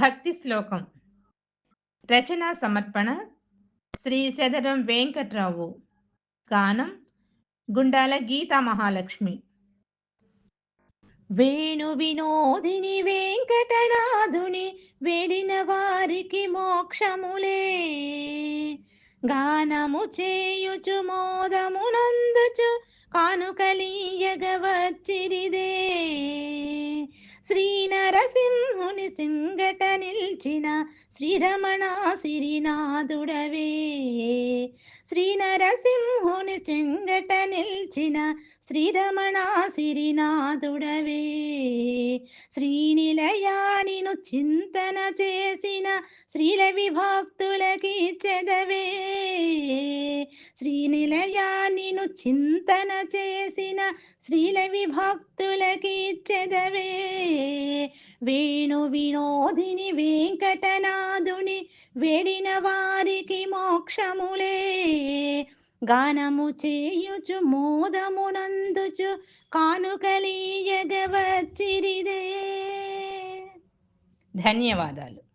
భక్తి శ్లోకం. రచనా సమర్పణ శ్రీ శదరం వెంకట్రావు. గానం గుండాల గీతా మహాలక్ష్మి. వేణు వినోదిని వెంకటనాథుని వెళ్ళిన వారికి మోక్షములే. గానము చేయుచు మోదమునందుచు కానుకలీయగ వచ్చిరిదే. నిల్చిన శ్రీరమణ సిరినాథుడవే శ్రీ నరసింహుని చెంగట నిల్చిన శ్రీరమణ సిరినాథుడవే శ్రీనిలయానిను చింతన చేసిన శ్రీల విభక్తులకి చెదవే. శ్రీనిలయానిను చింతన చేసిన శ్రీల విభక్తులకి చెదవే. వేణు వినోదిని వెంకటనాథుని వేడిన వారికి మోక్షములే. గానము చేయుచు మోదమునందుచు కానుకలీయగవచ్చిరిదే ధన్యవాదాలు.